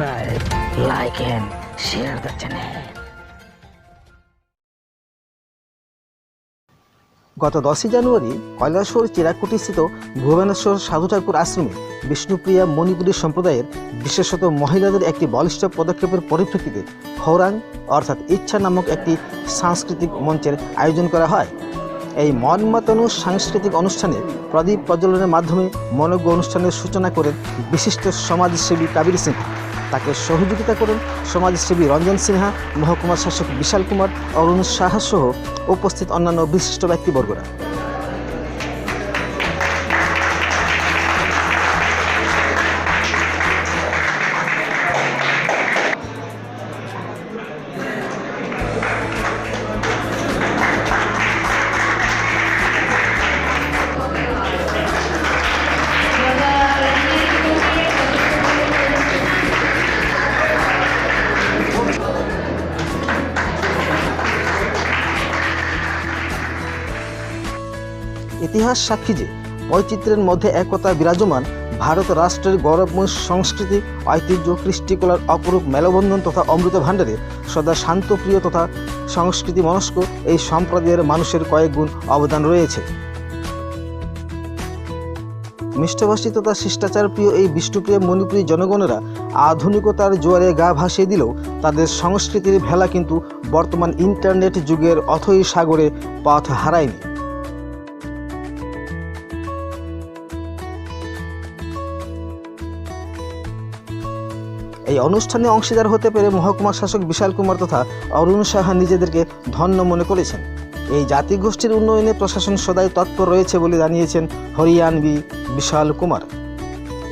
subscribe, like and share the channel. গত দশই জানুয়ারি কৈলাসহর চিরাকুটিস্থিত ভুবনেশ্বর সাধু ঠাকুর আশ্রমে বিষ্ণুপ্রিয়া মণিপুরী সম্প্রদায়ের বিশেষত মহিলাদের একটি বলিষ্ঠ পদক্ষেপের পরিপ্রেক্ষিতে হৌরাং অর্থাৎ ইচ্ছা নামক একটি সাংস্কৃতিক মঞ্চের আয়োজন করা হয় এই মন মাতানো সাংস্কৃতিক অনুষ্ঠানে প্রদীপ প্রজ্বলনের মাধ্যমে মনজ্ঞ অনুষ্ঠানের সূচনা করেন বিশিষ্ট সমাজসেবী কাবির সিনহা। তাকে সহযোগিতা করেন সমাজসেবী রঞ্জন সিনহা, মহকুমার শাসক বিশাল কুমার, অরুণ সাহা সহ উপস্থিত অন্যান্য বিশিষ্ট ব্যক্তিবর্গরা। ইতিহাস সাক্ষী যে বৈচিত্র্যের মধ্যে একতা বিরাজমান ভারত রাষ্ট্রের গৌরবময় সংস্কৃতি, ঐতিহ্য, কৃষ্টিকলার অপরূপ মেলবন্ধন তথা অমৃত ভাণ্ডারে সদা শান্তপ্রিয় তথা সংস্কৃতি মনস্ক এই সম্প্রদায়ের মানুষের কয়েক গুণ অবদান রয়েছে। মিষ্টভাষী তথা শিষ্টাচার প্রিয় এই বিষ্ণুপ্রিয় মণিপুরী জনগণেরা আধুনিকতার জোয়ারে গা ভাসিয়ে দিলেও তাদের সংস্কৃতির ভেলা কিন্তু বর্তমান ইন্টারনেট যুগের অথই সাগরে পথ হারায়নি। এই অনুষ্ঠানে অংশীদার হতে পেরে মহকুমা শাসক বিশাল কুমার তথা অরুণ সাহা নিজেদেরকে ধন্য মনে করেছেন। এই জাতিগোষ্ঠীর উন্নয়নে প্রশাসন সদাই তৎপর রয়েছে বলে জানিয়েছেন হরিয়ানবি বিশাল কুমার।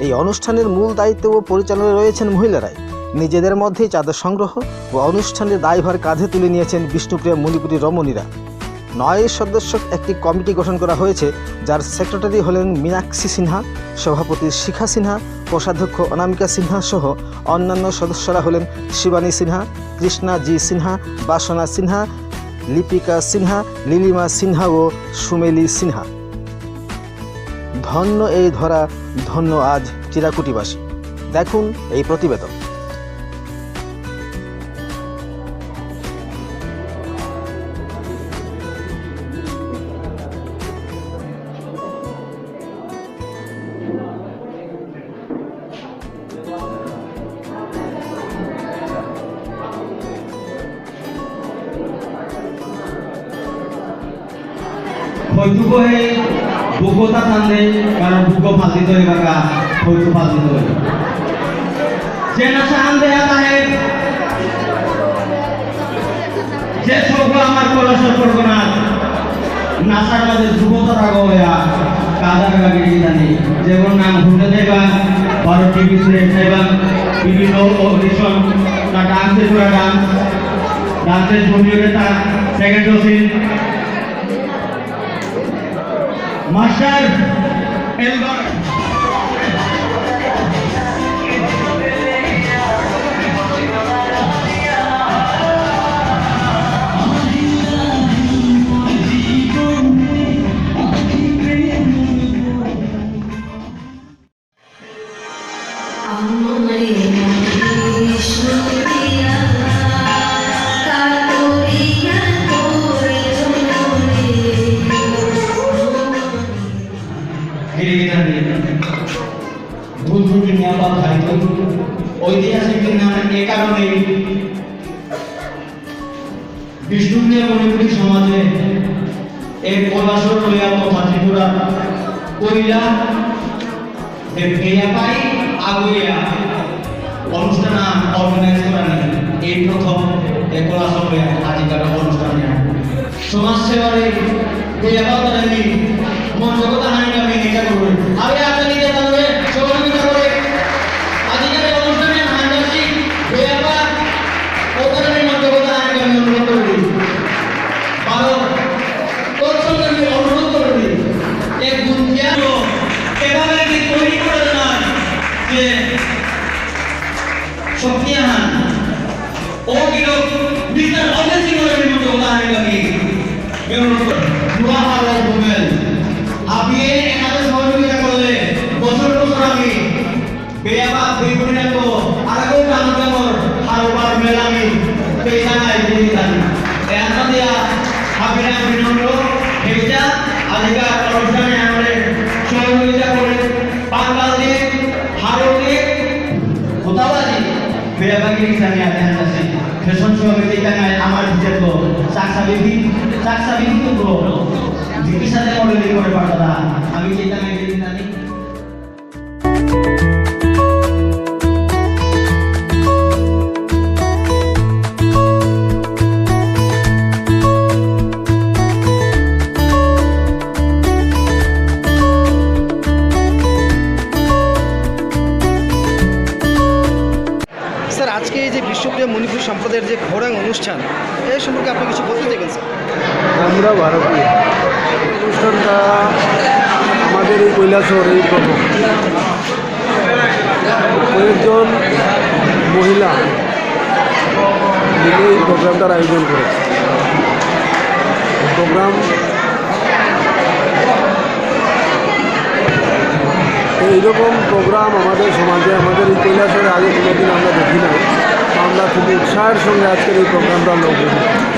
এই অনুষ্ঠানের মূল দায়িত্ব ও পরিচালনায় রয়েছেন মহিলারাই। নিজেদের মধ্যেই চাঁদা সংগ্রহ ও অনুষ্ঠানের দায়ভার কাঁধে তুলে নিয়েছেন বিষ্ণুপ্রিয়া মণিপুরী রমণীরা। নয় সদস্য একটি কমিটি গঠন করা হয়েছে, যার সেক্রেটারি হলেন মীনাক্ষী সিনহা, সভাপতি শিখা সিনহা, কোষাধ্যক্ষ অনামিকা সিনহা সহ অন্যান্য সদস্যরা হলেন শিবানী সিনহা, কৃষ্ণা জি সিনহা, বাসনা সিনহা, লিপিকা সিনহা, লিলিমা সিনহা ও সুমেলি সিনহা। ধন্য এই ধরা, ধন্য আজ চিরাকুটিবাসী। দেখুন এই প্রতিবেদন। বুকতা থানলে কারণ বুক ফাঁসি ধরে বাকা হয়তো ফাঁসি ধরে যে নাশা আনতে যে সব আমার কলসর করব না নাসার মাঝে যুবতা থাকো কাদার গাড়ি জানি। যেমন নাম ঘুরতে যাইবা বড় টিভিতে যাইবা বিভিন্ন অডিশন না ডান্সে করা ডান্স ডান্সের জমিয়ে তা সেকেন্ড মাস্টার এলবার। যে ফেয়া পাই আগুয়া অনুষ্ঠান অর্গানাইজ করা নেই। এই প্রথম এক কলাসর লইয়া আজিকার অনুষ্ঠানে। সমাজ সেবারে এই জগতা আমি ও কিন্তু মিস্টার অজয় বিধি চাকসা বিধি তো ব্রো জিকি সাথে মডেলিং করে পাঠাদা আমি যেটা নাই জানি আজকে এই যে বিশ্বপ্রিয় মণিপুর সম্প্রদায়ের যে ঘোরাং অনুষ্ঠান এই সম্পর্কে আপনি কিছু বলতে চাইবেন স্যার আমরা ভারতীয় অনুষ্ঠানটা কয়েকজন মহিলা মিলে এই প্রোগ্রামটার আয়োজন করেছে। প্রোগ্রাম এইরকম প্রোগ্রাম আমাদের সমাজে, আমাদের এই কৈলাসরে আগে কোনোদিন আমরা দেখি না আমরা খুব উৎসাহের সঙ্গে আজকের এই প্রোগ্রামটা আমরা উপভোগ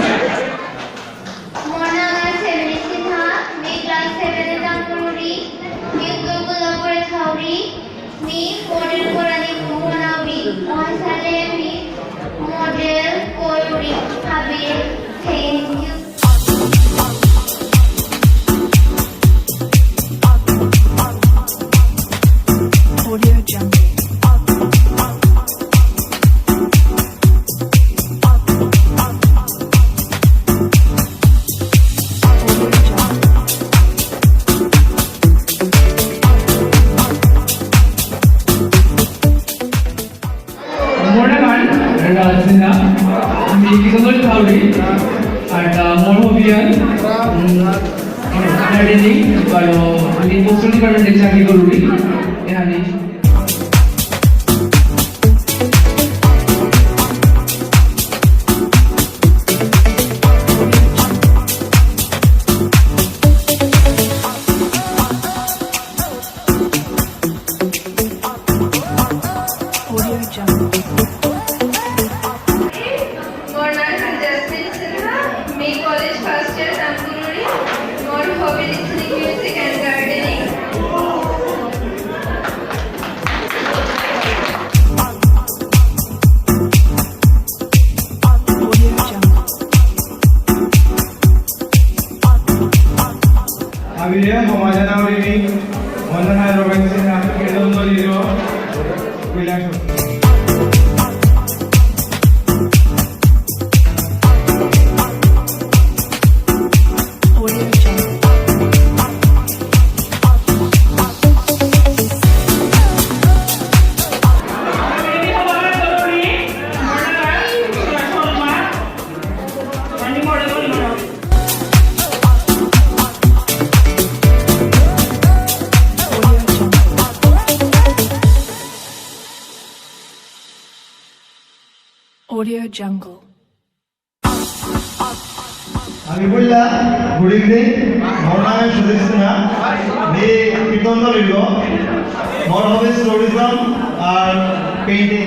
moisés seremos modelo, cores, cabelo, tênis, আবিরে সমাজনা উৰিমি বন্দনায় ৰবেন সিংহ কীৰ্তন দলিৰ Audio Jungle. আমি বললাম গুড ইভিনিং মোর নাম সুদীপ সিনহা আমি কীর্তন দলিল মোর হবিস ট্যুরিজম আর পেইন্টিং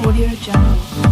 Audio Jungle.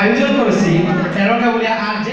আয়োজন করেছি। এরকা বলে আর যে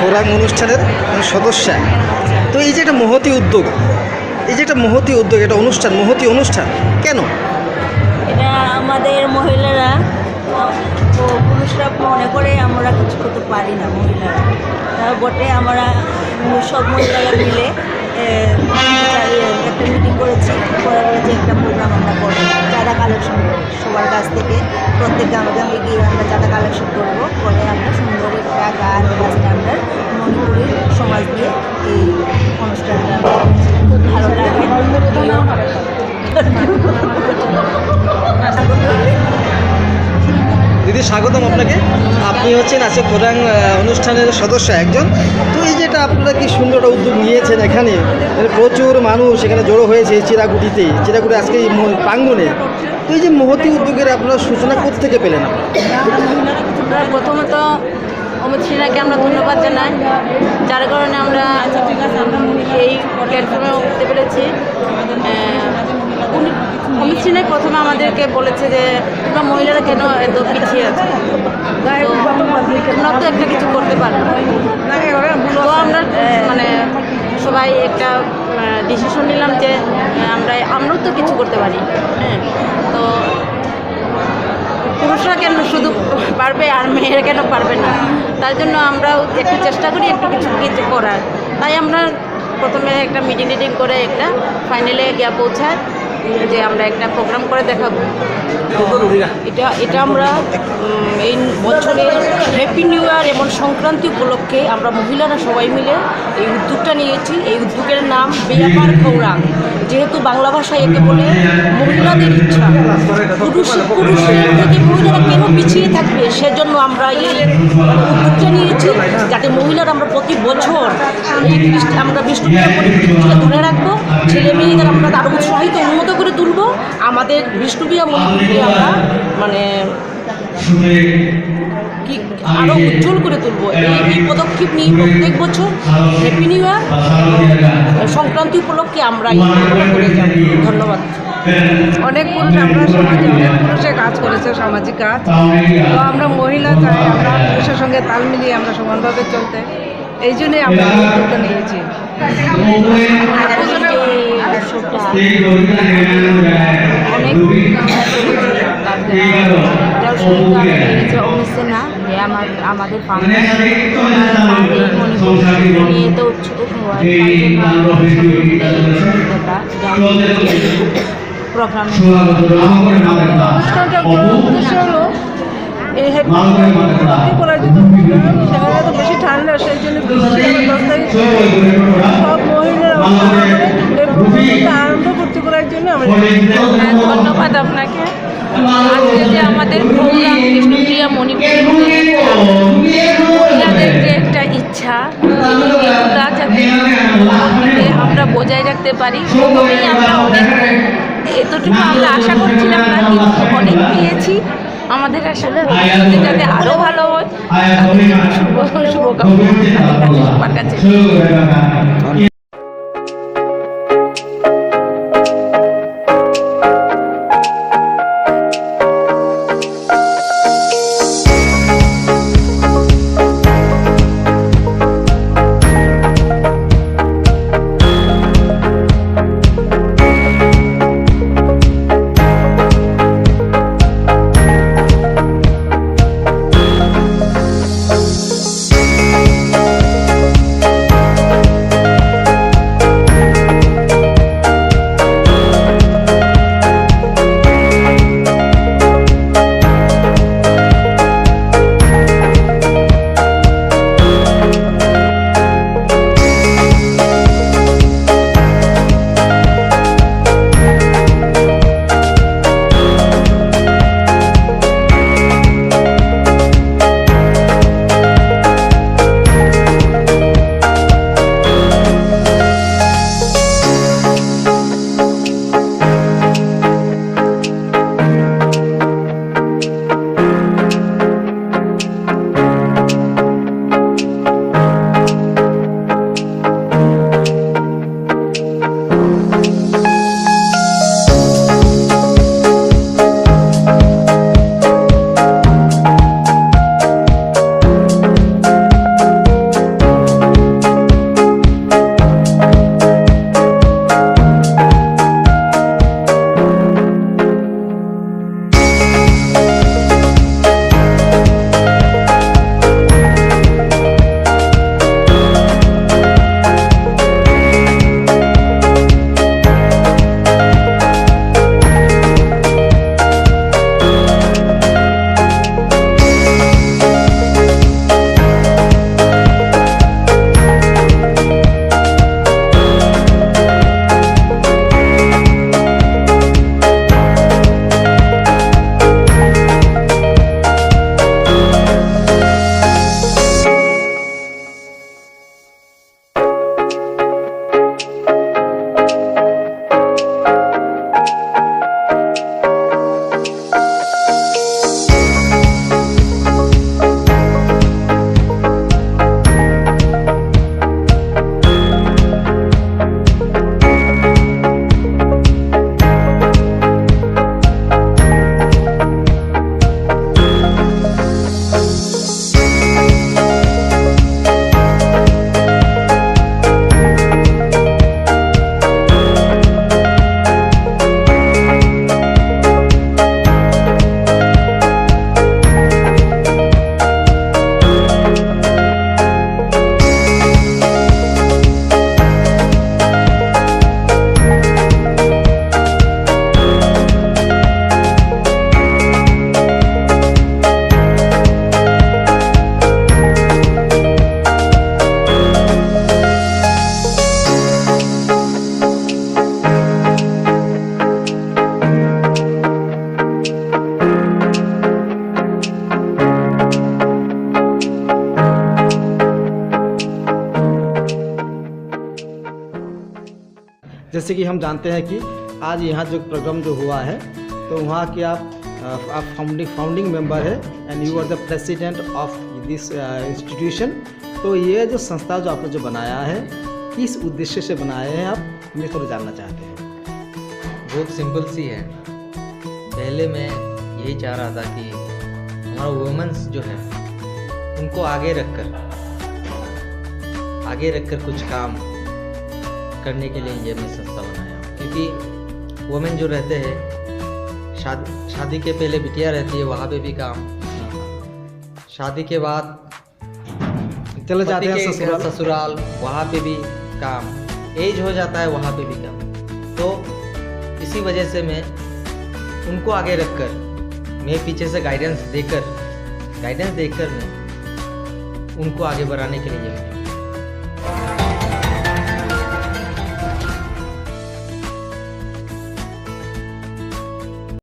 খোরাং অনুষ্ঠানের সদস্যা। তো এই যে একটা মহতি উদ্যোগ, এই যে একটা মহতি উদ্যোগ এটা অনুষ্ঠান, মহতি অনুষ্ঠান, কেন? এটা আমাদের মহিলারা পুরুষরা মনে করে আমরা কিছু করতে পারি না মহিলারা। তার বটে আমরা সব মহিলারা মিলে একটা মিটিং করেছি করে বলেছি একটা প্রোগ্রাম আমরা করব চাঁদা কালেকশন করব সবার কাছ থেকে প্রত্যেক গ্রামে গ্রামে গিয়ে আমরা চাঁদা কালেকশন করব করে আমরা সুন্দর একটা গান আমরা মণিপুরি সমাজ দিয়ে এই অনুষ্ঠানটা খুব ভালো লাগে দিদি স্বাগতম আপনাকে। আপনি হচ্ছেন আজকে খোরাং অনুষ্ঠানের সদস্য একজন। তো এই যেটা আপনারা কি সুন্দর উদ্যোগ নিয়েছেন এখানে প্রচুর মানুষ এখানে জড়ো হয়েছে এই চিরাকুটিতে চিরাকুটি আজকে এই প্রাঙ্গণে। তো এই যে মহতি উদ্যোগের আপনারা সূচনা থেকে পেলেন? প্রথমত অমিত সিনহাকে আমরা ধন্যবাদ জানাই, যার কারণে আমরা এই প্ল্যাটফর্মে উঠতে পেরেছি। সিনহাই প্রথমে আমাদেরকে বলেছে যে তোমরা মহিলারা কেন এত পিছিয়ে আছে? তোমরা তো একটা কিছু করতে পারো তো আমরা মানে সবাই একটা ডিসিশন নিলাম যে আমরা আমরাও তো কিছু করতে পারি। হ্যাঁ তো পুরুষরা কেন শুধু পারবে আর মেয়েরা কেন পারবে না? তার জন্য আমরাও একটু চেষ্টা করি একটু কিছু কিছু করার। তাই আমরা প্রথমে একটা মিটিং টিটিং করে একটা ফাইনালে গিয়ে পৌঁছায় যে আমরা একটা প্রোগ্রাম করে দেখাবো। এটা এটা আমরা এই বছরের হ্যাপি নিউ ইয়ার এবং সংক্রান্তি উপলক্ষে আমরা মহিলারা সবাই মিলে এই উদ্যোগটা নিয়েছি। এই উদ্যোগের নাম বেয়াপার খৌরাং। যেহেতু বাংলা ভাষায় একে বলে মহিলাদের ইচ্ছা। পুরুষ পুরুষের থেকে মহিলারা কেন পিছিয়ে থাকবে? সেজন্য আমরা এই উদ্যোগটা নিয়েছি যাতে মহিলারা আমরা প্রতি বছর আমরা মণিপুরকে ধরে রাখব। ছেলে মেয়েদের আমরা আরও উৎসাহিত তুলবো। আমাদের বিষ্ণুপ্রিয়া মণিপুরকে আমরা মানে কি উজ্জ্বল করে তুলবো। এই পদক্ষেপ নিয়ে প্রত্যেক বছর হ্যাপি নিউ ইয়ার সংক্রান্তি উপলক্ষে আমরা ধন্যবাদ। অনেক পুরুষ আমরা সমাজে, অনেক পুরুষে কাজ করেছে, সামাজিক কাজ। তো আমরা মহিলা চাই আমরা পুরুষের সঙ্গে তাল মিলিয়ে আমরা সমানভাবে চলতে। এই জন্যই আমরা নিয়েছি। না যে আমার আমাদের নিয়ে তো উৎসুক হওয়ার প্রোগ্রামে অনুষ্ঠানটার বড় উদ্দেশ্য হলো এই হ্যাপি পরাজিত সেখানে তো বেশি ঠান্ডা সেই জন্য সব মহিলারা করার জন্য আমরা হ্যাঁ, ধন্যবাদ আপনাকে। আজকে যে আমাদের প্রোগ্রাম কৃষ্ণপ্রিয়া মণিপুর যে একটা ইচ্ছা এগুলা যাতে আমরা বজায় রাখতে পারি আমরা অনেক এতটুকু আমরা আশা করছিলাম না কিন্তু অনেক পেয়েছি। আমাদের আসলে যাতে আরও ভালো হয় শুভ শুভকামনা। আমার কাছে जैसे कि हम जानते हैं कि आज यहाँ जो प्रोग्राम जो हुआ है तो वहाँ के आप आप फाउंडिंग फाउंडिंग मेंबर है and you are the president of this institution तो ये जो संस्था जो आपने जो बनाया है, किस उद्देश्य से बनाए हैं आप हमें थोड़ा जानना चाहते हैं। बहुत सिंपल सी है। पहले मैं यही चाह रहा था कि हमारा वुमेंस जो है, उनको आगे रखकर आगे रखकर कुछ काम करने के लिए ये मैं सस्ता बनाया क्योंकि वुमेन जो रहते हैं शादी शादी के पहले बिटिया रहती है वहाँ पे भी काम शादी के बाद चले जाते हैं ससुराल। ससुराल वहाँ पे भी काम। एज हो जाता है वहाँ पे भी काम। तो इसी वजह से मैं उनको आगे रखकर मैं पीछे से गाइडेंस देकर गाइडेंस देकर मैं उनको आगे बढ़ाने के लिए